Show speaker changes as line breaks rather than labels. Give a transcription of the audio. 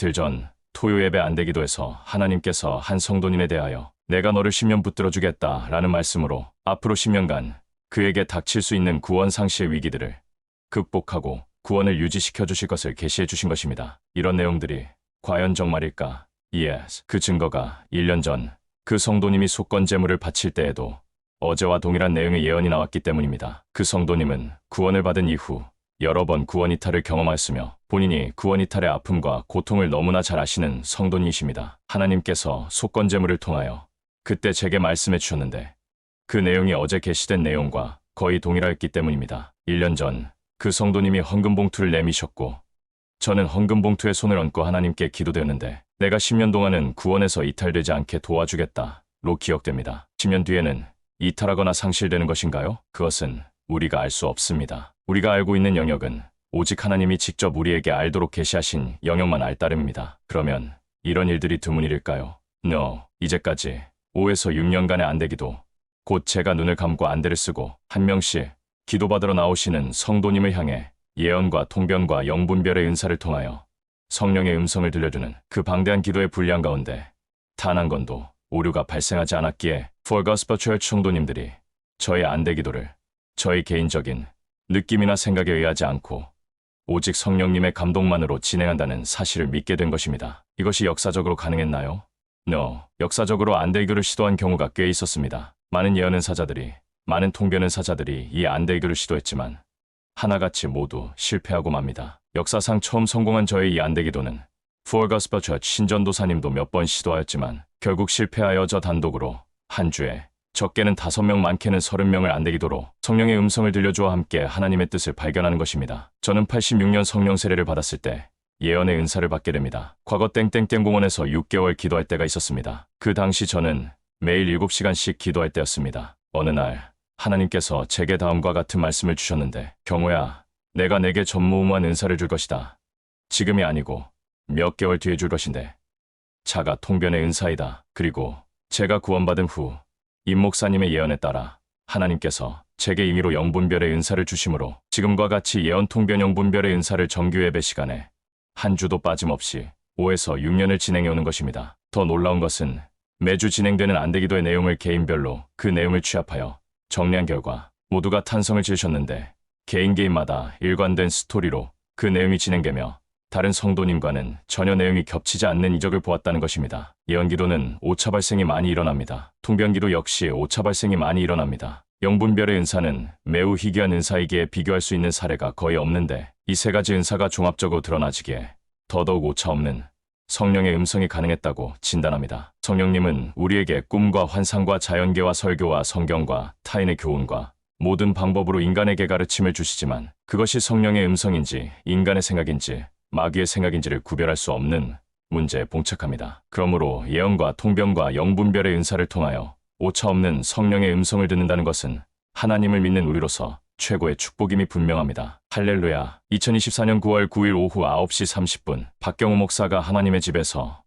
이틀 전 토요 예배 안 되기도에서 하나님께서 한 성도님에 대하여 내가 너를 10년 붙들어 주겠다 라는 말씀으로 앞으로 10년간 그에게 닥칠 수 있는 구원 상시의 위기들을 극복하고 구원을 유지시켜 주실 것을 계시해 주신 것입니다. 이런 내용들이 과연 정말일까? Yes. 그 증거가 1년 전 그 성도님이 속건 제물을 바칠 때에도 어제와 동일한 내용의 예언이 나왔기 때문입니다. 그 성도님은 구원을 받은 이후 여러 번 구원 이탈을 경험하였으며 본인이 구원 이탈의 아픔과 고통을 너무나 잘 아시는 성도님이십니다. 하나님께서 속건 제물을 통하여 그때 제게 말씀해 주셨는데 그 내용이 어제 게시된 내용과 거의 동일하였기 때문입니다. 1년 전 그 성도님이 헌금 봉투를 내미셨고 저는 헌금 봉투에 손을 얹고 하나님께 기도되었는데 내가 10년 동안은 구원에서 이탈되지 않게 도와주겠다 로 기억됩니다. 10년 뒤에는 이탈하거나 상실되는 것인가요? 그것은 우리가 알 수 없습니다. 우리가 알고 있는 영역은 오직 하나님이 직접 우리에게 알도록 계시하신 영역만 알 따름입니다. 그러면 이런 일들이 드문 일일까요? No. 이제까지 5에서 6년간의 안되기도 곧 제가 눈을 감고 안대를 쓰고 한 명씩 기도받으러 나오시는 성도님을 향해 예언과 통변과 영분별의 은사를 통하여 성령의 음성을 들려주는 그 방대한 기도의 분량 가운데 단 한 건도 오류가 발생하지 않았기에 For Gospel Church 성도님들이 저의 안대 기도를 저의 개인적인 느낌이나 생각에 의하지 않고 오직 성령님의 감동만으로 진행한다는 사실을 믿게 된 것입니다. 이것이 역사적으로 가능했나요? No. 역사적으로 안대기를 시도한 경우가 꽤 있었습니다. 많은 예언은 사자들이, 많은 통변은 사자들이 이 안대기를 시도했지만 하나같이 모두 실패하고 맙니다. 역사상 처음 성공한 저의 이 안대기도는 Church 신전도사님도 몇 번 시도하였지만 결국 실패하여 저 단독으로 한 주에 적게는 다섯 명 많게는 서른 명을 안대기도로 성령의 음성을 들려주어 함께 하나님의 뜻을 발견하는 것입니다. 저는 86년 성령 세례를 받았을 때 예언의 은사를 받게 됩니다. 과거 땡땡땡 공원에서 6개월 기도할 때가 있었습니다. 그 당시 저는 매일 7시간씩 기도할 때였습니다. 어느 날 하나님께서 제게 다음과 같은 말씀을 주셨는데 경호야 내가 내게 전무후무한 은사를 줄 것이다. 지금이 아니고 몇 개월 뒤에 줄 것인데 자가 통변의 은사이다. 그리고 제가 구원받은 후 임 목사님의 예언에 따라 하나님께서 제게 임의로 영분별의 은사를 주심으로 지금과 같이 예언 통변 영분별의 은사를 정규 예배 시간에 한 주도 빠짐없이 5에서 6년을 진행해 오는 것입니다. 더 놀라운 것은 매주 진행되는 안대기도의 내용을 개인별로 그 내용을 취합하여 정리한 결과 모두가 탄성을 지으셨는데 개인 개인마다 일관된 스토리로 그 내용이 진행되며 다른 성도님과는 전혀 내용이 겹치지 않는 이적을 보았다는 것입니다. 예언기도는 오차 발생이 많이 일어납니다. 통변기도 역시 오차 발생이 많이 일어납니다. 영분별의 은사는 매우 희귀한 은사이기에 비교할 수 있는 사례가 거의 없는데 이 세 가지 은사가 종합적으로 드러나지기에 더더욱 오차 없는 성령의 음성이 가능했다고 진단합니다. 성령님은 우리에게 꿈과 환상과 자연계와 설교와 성경과 타인의 교훈과 모든 방법으로 인간에게 가르침을 주시지만 그것이 성령의 음성인지 인간의 생각인지 마귀의 생각인지를 구별할 수 없는 문제에 봉착합니다. 그러므로 예언과 통변과 영분별의 은사를 통하여 오차 없는 성령의 음성을 듣는다는 것은 하나님을 믿는 우리로서 최고의 축복임이 분명합니다. 할렐루야. 2024년 9월 9일 오후 9시 30분 박경호 목사가 하나님의 집에서